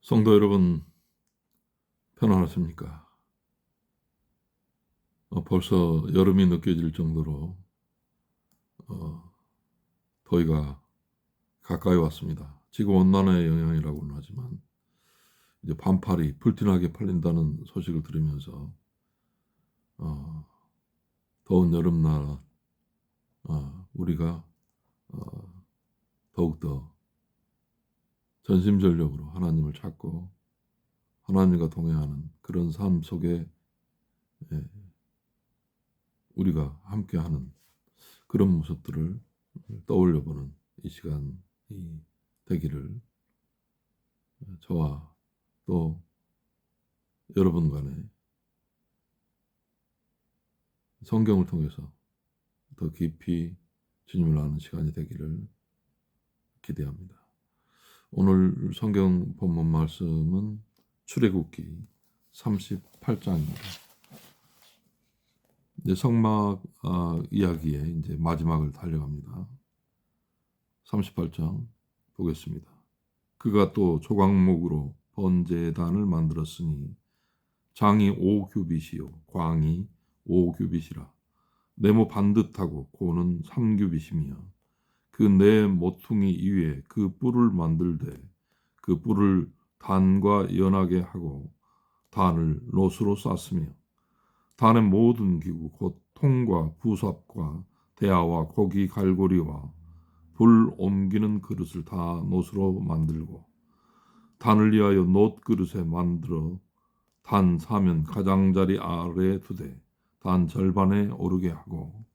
성도 여러분, 편안하십니까? 어, 벌써 여름이 느껴질 정도로 어, 더위가 가까이 왔습니다. 지구 온난화의 영향이라고는 하지만 이제 반팔이 불티나게 팔린다는 소식을 들으면서 어, 더운 여름날 어, 우리가 어, 더욱더 전심전력으로 하나님을 찾고 하나님과 동행하는 그런 삶 속에 예, 우리가 함께하는 그런 모습들을 떠올려보는 이 시간이 되기를 저와 또 여러분 간에 성경을 통해서 더 깊이 주님을 아는 시간이 되기를 기대합니다. 오늘 성경 본문 말씀은 출애굽기 38장입니다. 이제 성막 아, 이야기의 이제 마지막을 달려갑니다. 38장 보겠습니다. 그가 또 조각목으로 번제단을 만들었으니 장이 5규빗이요 광이 5규빗이라 네모 반듯하고 고는 3규빗이며 그네 모퉁이 위에 그 뿔을 만들되 그 뿔을 단과 연하게 하고 단을 노수로 쌌으며 단의 모든 기구 곧 통과 부삽과 대야와 고기 갈고리와 불 옮기는 그릇을 다 노수로 만들고 단을 위하여 놋 그릇에 만들어 단 사면 가장자리 아래에 두되 단 절반에 오르게 하고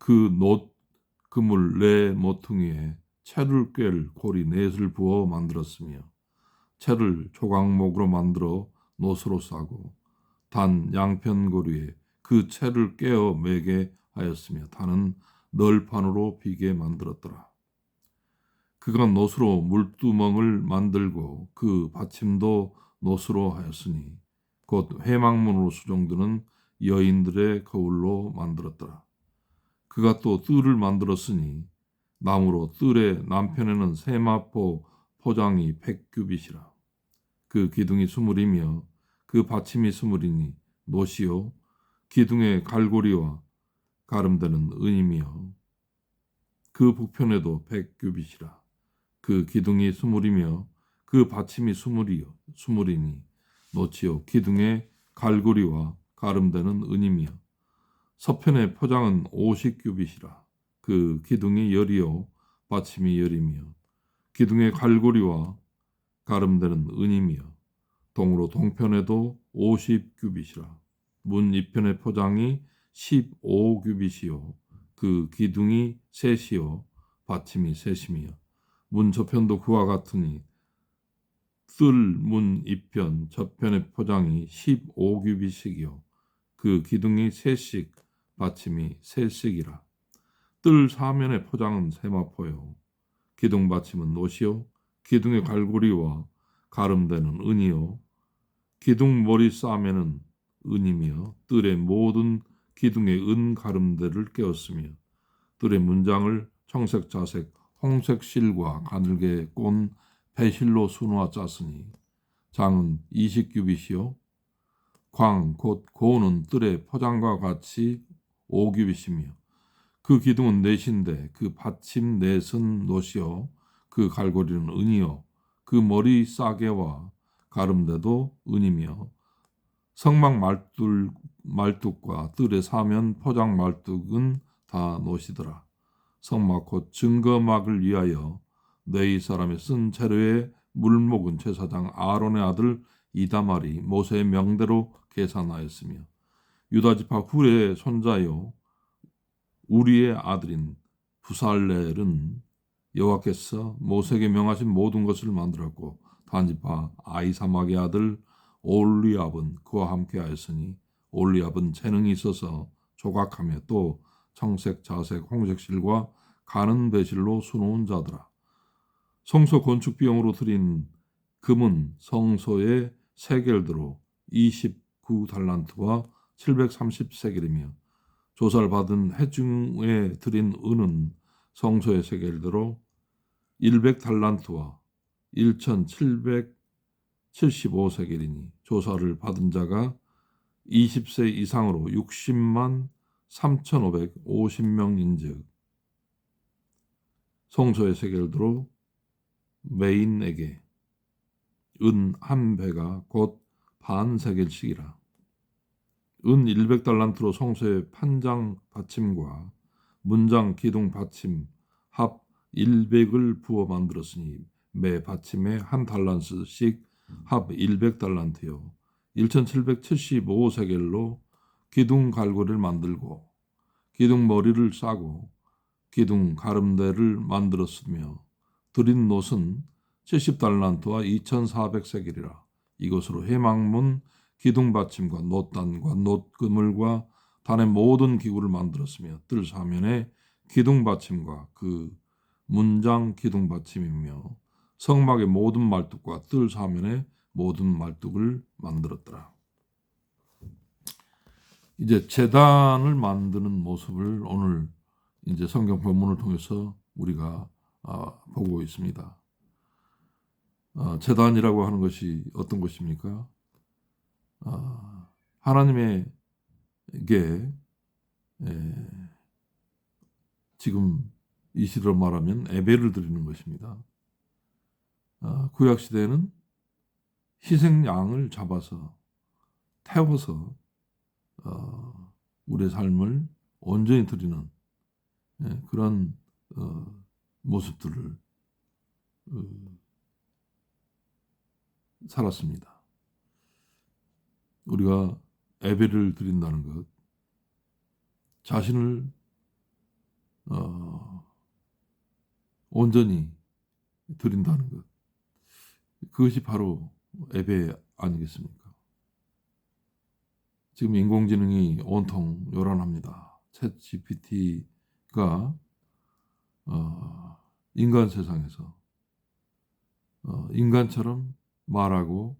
그놋 그물 네 모퉁이에 채를 꿰 고리 넷을 부어 만들었으며 채를 조각목으로 만들어 노스로 싸고 단 양편 고리에 그 채를 깨어 매게 하였으며 단은 널판으로 비게 만들었더라. 그가 노스로 물두멍을 만들고 그 받침도 노스로 하였으니 곧 회망문으로 수종드는 여인들의 거울로 만들었더라. 그가 또 뜰을 만들었으니 나무로 뜰의 남편에는 세마포 포장이 백규빗이라. 그 기둥이 스물이며 그 받침이 스물이니 노시요 기둥의 갈고리와 가름되는 은이며 그 북편에도 백규빗이라. 그 기둥이 스물이며 그 받침이 스물이요 스물이니 노치요 기둥의 갈고리와 가름되는 은이며 서편의 포장은 50규빗이라 그 기둥이 열이요 받침이 열이며 기둥의 갈고리와 가름되는 은이며 동으로 동편에도 50규빗이라 문 이편의 포장이 15규빗이요 그 기둥이 셋이요 받침이 셋이며 문 저편도 그와 같으니 뜰문 이편 저편의 포장이 15규빗이요 그 기둥이 셋씩 받침이 셋씩이라. 뜰 사면의 포장은 세마포요. 기둥 받침은 노시요. 기둥의 갈고리와 가름되는 은이요. 기둥 머리 싸면은 은이며 뜰의 모든 기둥의 은 가름대를 깨었으며 뜰의 문장을 청색 자색 홍색 실과 가늘게 꼰 배실로 수놓아 짰으니 장은 이십 규빗이요 광 곧 고는 뜰의 포장과 같이 오규빗이며 그 기둥은 넷인데 그 받침 넷은 노시요 그 갈고리는 은이요. 그 머리 싸개와 가름대도 은이며 성막 말뚝 말뚝과 뜰의 사면 포장 말뚝은 다 노시더라. 성막 곧 증거막을 위하여 네이 사람이 쓴 재료의 물목은 제사장 아론의 아들 이다말이 모세의 명대로 계산하였으며 유다 지파 후레의 손자요 우리의 아들인 부살렐은 여호와께서 모세에게 명하신 모든 것을 만들었고 단지파 아이사막의 아들 올리압은 그와 함께하였으니 올리압은 재능이 있어서 조각하며 또 청색, 자색, 홍색 실과 가는 배실로 수놓은 자더라. 성소 건축 비용으로 들인 금은 성소의 세겔드로 29달란트와 730세겔이며 조사를 받은 해중에 드린 은은 성소의 세겔대로 100달란트와 1700 75세겔이니 조사를 받은 자가 20세 이상으로 60만 3,550명인즉 성소의 세겔도로 메인에게 은 한 배가 곧 반 세겔씩이라. 은 100달란트로 성소의 판장 받침과 문장 기둥 받침 합 100을 부어 만들었으니 매 받침에 한 달란트씩 합 100달란트요. 1775세겔로 기둥 갈고리를 만들고 기둥 머리를 싸고 기둥 가름대를 만들었으며 드린 놋은 70달란트와 2400세겔이라 이것으로 해망문 기둥 받침과 놋단과 놋그물과 단의 모든 기구를 만들었으며 뜰 사면에 기둥 받침과 그 문장 기둥 받침이며 성막의 모든 말뚝과 뜰 사면에 모든 말뚝을 만들었더라. 이제 재단을 만드는 모습을 오늘 이제 성경 본문을 통해서 우리가 아, 보고 있습니다. 아, 재단이라고 하는 것이 어떤 것입니까? 아, 하나님에게 에, 지금 이 시대로 말하면 예배를 드리는 것입니다. 아, 구약 시대에는 희생양을 잡아서 태워서 어, 우리의 삶을 온전히 드리는 예, 그런 어, 모습들을 어, 살았습니다. 우리가 예배를 드린다는 것, 자신을 어, 온전히 드린다는 것, 그것이 바로 예배 아니겠습니까? 지금 인공지능이 온통 요란합니다. 챗 GPT가 어, 인간 세상에서 어, 인간처럼 말하고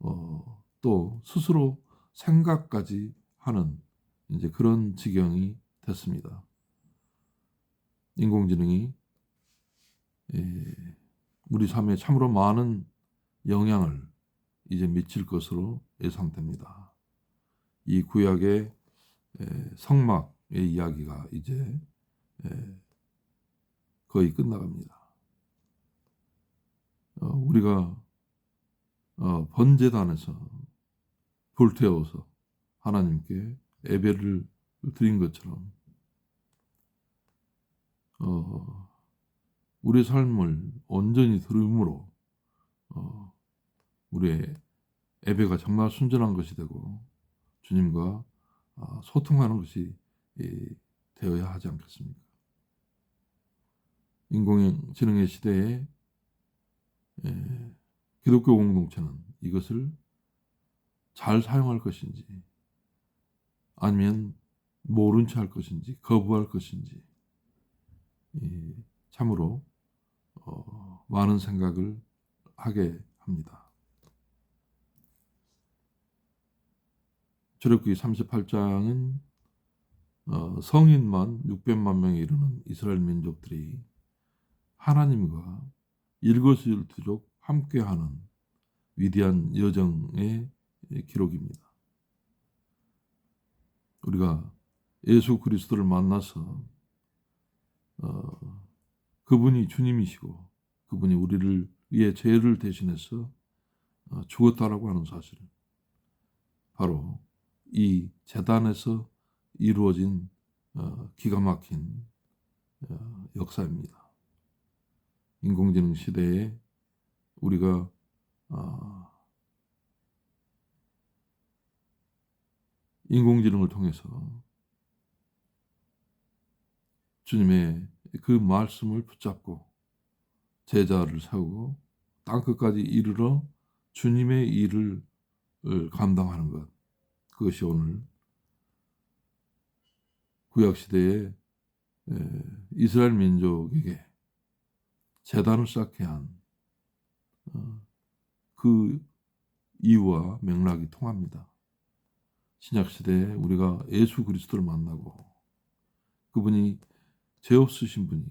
어, 또 스스로 생각까지 하는 이제 그런 지경이 됐습니다. 인공지능이 예, 우리 삶에 참으로 많은 영향을 이제 미칠 것으로 예상됩니다. 이 구약의 성막의 이야기가 이제 거의 끝나갑니다. 어, 우리가 어, 번제단에서 불태워서 하나님께 예배를 드린 것처럼 어, 우리 삶을 온전히 들음으로 우리의 예배가 정말 순전한 것이 되고 주님과 아, 소통하는 것이 되어야 하지 않겠습니까? 인공지능의 시대에 기독교 공동체는 이것을 잘 사용할 것인지 아니면 모른 채 할 것인지 거부할 것인지 참으로 어, 많은 생각을 하게 합니다. 출애굽기 38장은 어, 성인만 600만 명에 이르는 이스라엘 민족들이 하나님과 일거수일투족 함께하는 위대한 여정의 기록입니다. 우리가 예수 그리스도를 만나서 어, 그분이 주님이시고 그분이 우리를 위해 죄를 대신해서 어, 죽었다라고 하는 사실 바로 이 재단에서 이루어진 어, 기가 막힌 어, 역사입니다. 인공지능 시대에 우리가 인공지능을 통해서 주님의 그 말씀을 붙잡고 제자를 세우고 땅끝까지 이르러 주님의 일을 감당하는 것. 그것이 오늘 구약 시대에 이스라엘 민족에게 재단을 쌓게 한그 어, 이유와 맥락이 통합니다. 신약 시대에 우리가 예수 그리스도를 만나고 그분이 죄 없으신 분이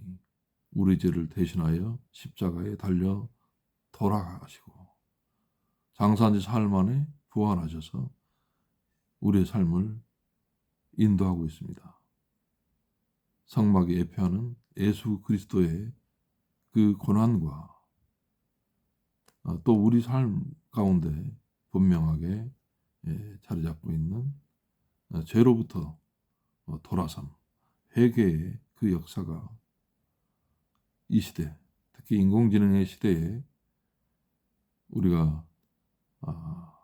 우리 죄를 대신하여 십자가에 달려 돌아가시고 장사한 지 사흘 만에 부활하셔서 우리의 삶을 인도하고 있습니다. 성막이 예표하는 예수 그리스도의 그 고난과 어, 또 우리 삶 가운데 분명하게 예, 자리 잡고 있는 어, 죄로부터 어, 돌아섬, 회개의 그 역사가 이 시대, 특히 인공지능의 시대에 우리가 아,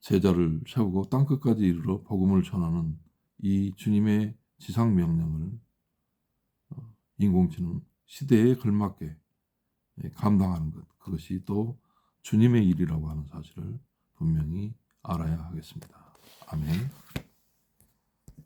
제자를 세우고 땅끝까지 이르러 복음을 전하는 이 주님의 지상 명령을 어, 인공지능 시대에 걸맞게 예, 감당하는 것 그것이 또 주님의 일이라고 하는 사실을 분명히 알아야 하겠습니다. 아멘.